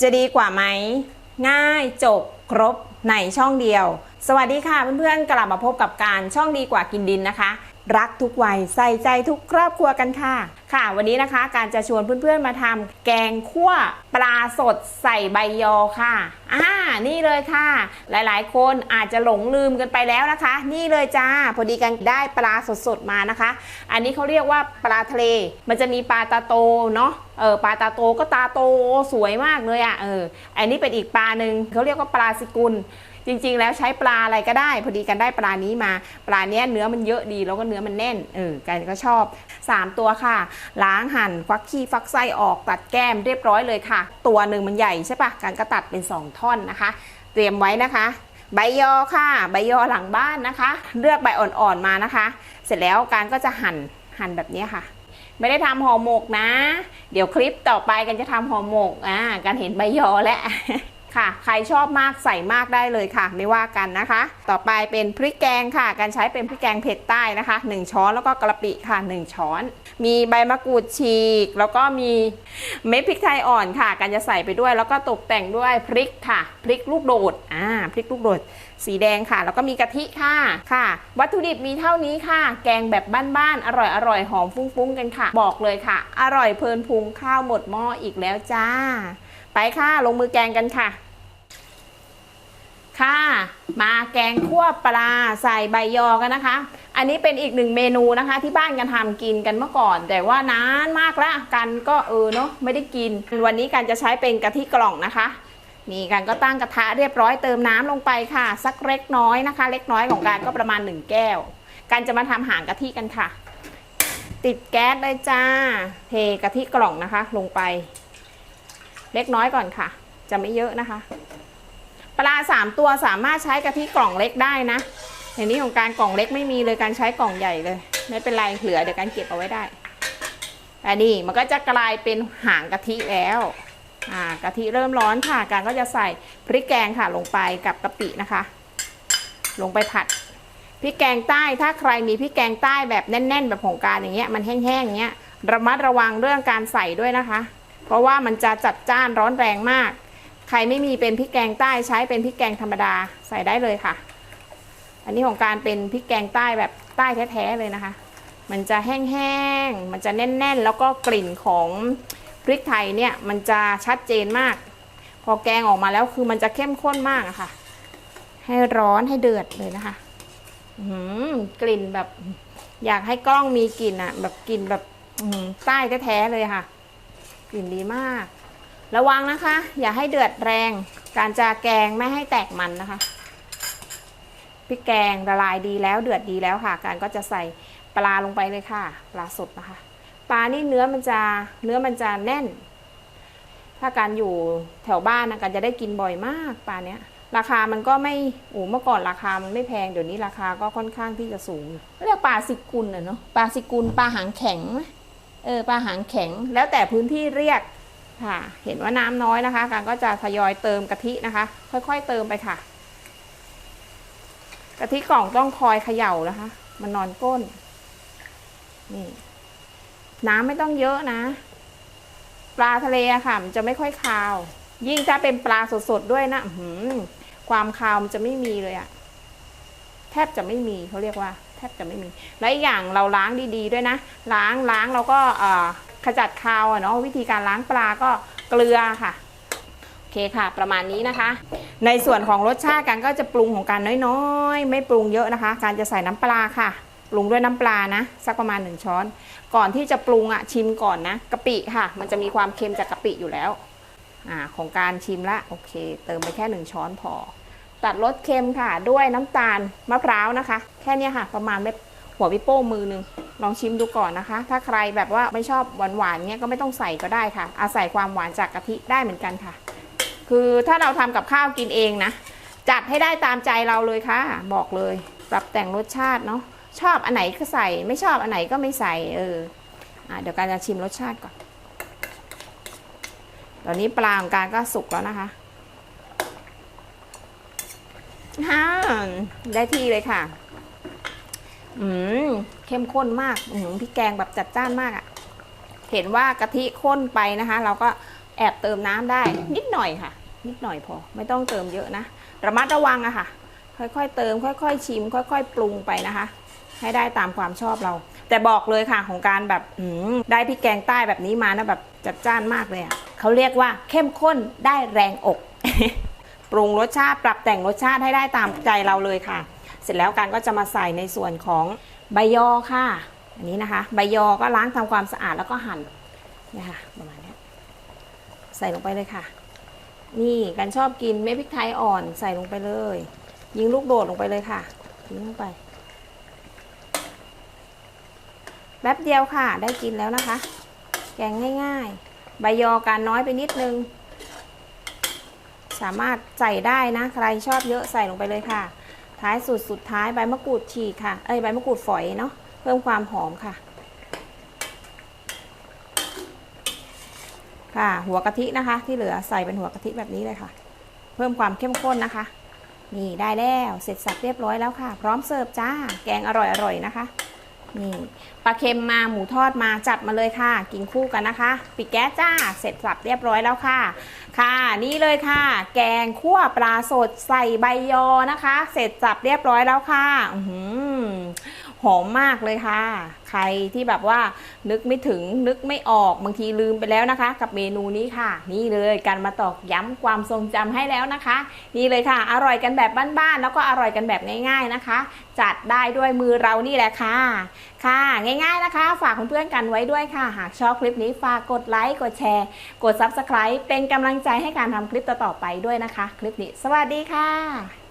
จะดีกว่าไหม ง่ายจบครบในช่องเดียว สวัสดีค่ะเพื่อนๆกลับมาพบกับการช่องดีกว่ากินดินนะคะ รักทุกวัยใส่ใจทุกครอบครัวกันค่ะ ค่ะ วันนี้นะคะการจะชวนเพื่อนๆมาทำแกงคั่วปลาสดใส่ใบยอค่ะอ่านี่เลยค่ะ หลายๆ คนอาจจะหลงลืมกันไปแล้วนะคะ นี่เลยจ้าพอดีกันได้ปลาสดๆมานะคะ อันนี้เขาเรียกว่าปลาทะเล มันจะมีปลาตาโตเนาะเออปลาตาโตก็ตาโตสวยมากเลยอะ่ะเอออันนี้เป็นอีกปลาหนึ่งเขาเรียกว่าปลาสิกุล จริงๆ แล้วใช้ปลาอะไรก็ได้ พอดีกันได้ปลานี้มา ปลาเนี้ยเนื้อมันเยอะดีแล้วก็เนื้อมันแน่นเออกันก็ชอบ 3 ตัวค่ะ ล้างหั่นฟักขี้ฟักไส้ออกตัดแก้มเรียบร้อยเลยค่ะ ตัวหนึ่งมันใหญ่ใช่ปะกันก็ตัดเป็น 2 ท่อนนะคะ เตรียมไว้นะคะใบยอค่ะ ใบยอหลังบ้านนะคะ เลือกใบอ่อนๆมานะคะ เสร็จแล้วการก็จะหั่นหั่นแบบนี้ค่ะ ไม่ได้ทำห่อหมกนะ เดี๋ยวคลิปต่อไปกันจะทำห่อหมกอ่าการเห็นใบยอแล้ว ค่ะ ใครชอบมากใส่มากได้เลยค่ะ ไม่ว่ากันนะคะ ต่อไปเป็นพริกแกงค่ะ การใช้เป็นพริกแกงเผ็ดใต้นะคะ 1 ช้อนแล้วก็กระปิค่ะ 1 ช้อน มีใบมะกรูดฉีก แล้วก็มีเม็ดพริกไทยอ่อนค่ะ การจะใส่ไปด้วย แล้วก็ตกแต่งด้วยพริกค่ะ พริกลูกโดดอ่าพริกลูกโดด สีแดงค่ะ แล้วก็มีกะทิค่ะค่ะ วัตถุดิบมีเท่านี้ค่ะ แกงแบบบ้านๆอร่อยอร่อยหอมฟุ้งๆกันค่ะ บอกเลยค่ะ อร่อยเพลินพุงข้าวหมดหม้ออีกแล้วจ้า ไปค่ะลงมือแกงกันค่ะ ค่ะ มาแกงคั่วปลาใส่ใบยอกันนะคะ อันนี้เป็นอีกหนึ่งเมนูนะคะ ที่บ้านกันทำกินกันเมื่อก่อน แต่ว่านานมากละกันก็เออเนาะไม่ได้กิน วันนี้กันจะใช้เป็นกะทิกล่องนะคะนี่กันก็ตั้งกระทะเรียบร้อยเติมน้ำลงไปค่ะ สักเล็กน้อยนะคะ เล็กน้อยของการก็ประมาณ 1 แก้วการจะมาทำหางกะทิกันค่ะ ติดแก๊สเลยจ้า เทกะทิกล่องนะคะ ลงไป เล็กน้อยก่อนค่ะ จะไม่เยอะนะคะ ปลาสามตัวสามารถใช้กะทิกล่องเล็กได้นะอย่างนี้ของการกล่องเล็กไม่มีเลยการใช้กล่องใหญ่เลย ไม่เป็นไรเหลือเดี๋ยวการเก็บเอาไว้ได้แต่นี่มันก็จะกลายเป็นหางกะทิแล้วอ่ากะทิเริ่มร้อนค่ะ การก็จะใส่พริกแกงค่ะลงไปกับกะปินะคะ ลงไปผัดพริกแกงใต้ถ้าใครมีพริกแกงใต้แบบแน่น ๆ แบบของการอย่างเงี้ยมันแห้งๆอย่างเงี้ยระมัดระวังเรื่องการใส่ด้วยนะคะ เพราะว่ามันจะจัดจ้านร้อนแรงมาก ใครไม่มีเป็นพริกแกงใต้ใช้เป็นพริกแกงธรรมดาใส่ได้เลยค่ะ อันนี้ของการเป็นพริกแกงใต้แบบใต้แท้ๆเลยนะคะ มันจะแห้งๆ มันจะแน่นๆ แล้วก็กลิ่นของพริกไทยเนี่ยมันจะชัดเจนมาก พอแกงออกมาแล้วคือมันจะเข้มข้นมากอะค่ะ ให้ร้อนให้เดือดเลยนะคะหือกลิ่นแบบ อยากให้กล้องมีกลิ่นอะแบบกลิ่นแบบใต้แท้ๆเลยค่ะ กลิ่นดีมาก ระวังนะคะ อย่าให้เดือดแรง การจะแกงไม่ให้แตกมันนะคะพริกแกงละลายดีแล้วเดือดดีแล้วค่ะ การก็จะใส่ปลาลงไปเลยค่ะ ปลาสดนะคะ ปลานี่เนื้อมันจะเนื้อมันจะแน่น ถ้าการอยู่แถวบ้านนะการจะได้กินบ่อยมากปลาเนี้ย ราคามันก็ไม่โอ้เมื่อก่อนราคามันไม่แพงเดี๋ยวนี้ราคาก็ค่อนข้างที่จะสูง เรียกปลาสิกุลอะเนาะปลาสิกุลปลาหางแข็งไหม เออปลาหางแข็งแล้วแต่พื้นที่เรียกค่ะ เห็นว่าน้ำน้อยนะคะการก็จะทยอยเติมกะทินะคะ ค่อยๆเติมไปค่ะ กะทิกล่องต้องคอยเขย่านะคะ มันนอนก้น นี่ น้ำไม่ต้องเยอะนะ ปลาทะเลอะค่ะ มันจะไม่ค่อยคาว ยิ่งถ้าเป็นปลาสดๆด้วยนะหืความคาวมันจะไม่มีเลยอะแทบจะไม่มีเขาเรียกว่า แทบจะไม่มี และอีกอย่างเราล้างดีๆด้วยนะ ล้างล้างแล้วก็ขจัดคาวอะเนาะวิธีการล้างปลาก็เกลือค่ะโอเคค่ะ ประมาณนี้นะคะ ในส่วนของรสชาติการก็จะปรุงของการน้อยๆ ไม่ปรุงเยอะนะคะ การจะใส่น้ำปลาค่ะปรุงด้วยน้ำปลานะ สักประมาณ 1 ช้อน ก่อนที่จะปรุงอะชิมก่อนนะกะปิค่ะ มันจะมีความเค็มจากกะปิอยู่แล้วอ่าของการชิมละโอเค เติมไปแค่ 1 ช้อนพอ ตัดรสเค็มค่ะ ด้วยน้ำตาลมะพร้าวนะคะ แค่นี้ค่ะ ประมาณเม็ดหัววิโป้มือหนึ่งลองชิมดูก่อนนะคะ ถ้าใครแบบว่าไม่ชอบหวานๆเนี้ยก็ไม่ต้องใส่ก็ได้ค่ะ อาศัยความหวานจากกะทิได้เหมือนกันค่ะ คือถ้าเราทำกับข้าวกินเองนะ จัดให้ได้ตามใจเราเลยค่ะ บอกเลย ปรับแต่งรสชาติเนาะชอบอันไหนก็ใส่ ไม่ชอบอันไหนก็ไม่ใส่เอออะเดี๋ยวการจะชิมรสชาติก่อนตอนนี้ปลาของการก็สุกแล้วนะคะ ฮ่าได้ที่เลยค่ะ อืมเข้มข้นมากอืมพริกแกงแบบจัดจ้านมากอะ่ะ เห็นว่ากะทิข้นไปนะคะ เราก็แอบเติมน้ำได้ นิดหน่อยค่ะ นิดหน่อยพอ ไม่ต้องเติมเยอะนะระมัดระวังอะค่ะ ค่อยๆเติม ค่อย ๆ ชิม ค่อย ๆ ปรุงไปนะคะ ให้ได้ตามความชอบเรา แต่บอกเลยค่ะของการแบบอืมได้พริกแกงใต้แบบนี้มานะแบบจัดจ้านมากเลยอะเขาเรียกว่าเข้มข้นได้แรงอก ปรุงรสชาติปรับแต่งรสชาติให้ได้ตามใจเราเลยค่ะ เสร็จแล้วการก็จะมาใส่ในส่วนของใบยอค่ะ อันนี้นะคะ ใบยอก็ล้างทำความสะอาดแล้วก็หั่นเนี่ยค่ะประมาณนี้ใส่ลงไปเลยค่ะ นี่กันชอบกินเม็ดพริกไทยอ่อนใส่ลงไปเลย ยิงลูกโดดลงไปเลยค่ะทิ้งลงไปแป๊บเดียวค่ะ ได้กินแล้วนะคะ แกงง่ายๆ ใบยอการน้อยไปนิดนึง สามารถใส่ได้นะ ใครชอบเยอะใส่ลงไปเลยค่ะ ท้ายสุดสุดท้ายใบมะกรูดฉีกค่ะ เอ้ยใบมะกรูดฝอยเนาะ เพิ่มความหอมค่ะ ค่ะหัวกะทินะคะ ที่เหลือใส่เป็นหัวกะทิแบบนี้เลยค่ะ เพิ่มความเข้มข้นนะคะ นี่ได้แล้ว เสร็จสับเรียบร้อยแล้วค่ะ พร้อมเสิร์ฟจ้า แกงอร่อยๆนะคะ นี่ปลาเค็มมาหมูทอดมาจัดมาเลยค่ะ กินคู่กันนะคะ ปิดแก๊สจ้าเสร็จสับเรียบร้อยแล้วค่ะ ค่ะ นี่เลยค่ะ แกงคั่วปลาสดใส่ใบยอนะคะ เสร็จสับเรียบร้อยแล้วค่ะ อื หอมมากเลยค่ะ ใครที่แบบว่านึกไม่ถึงนึกไม่ออกบางทีลืมไปแล้วนะคะ กับเมนูนี้ค่ะ นี่เลยการมาตอกย้ำความทรงจำให้แล้วนะคะ นี่เลยค่ะ อร่อยกันแบบบ้านๆแล้วก็อร่อยกันแบบง่าย ๆนะคะ จัดได้ด้วยมือเรานี่แหละค่ะ ค่ะ ง่าย ๆนะคะ ฝากเพื่อนๆกันไว้ด้วยค่ะ หากชอบคลิปนี้ฝากกดไลค์กดแชร์ กด Subscribe เป็นกำลังใจให้การทำคลิปต่อๆไปด้วยนะคะ คลิปนี้ สวัสดีค่ะ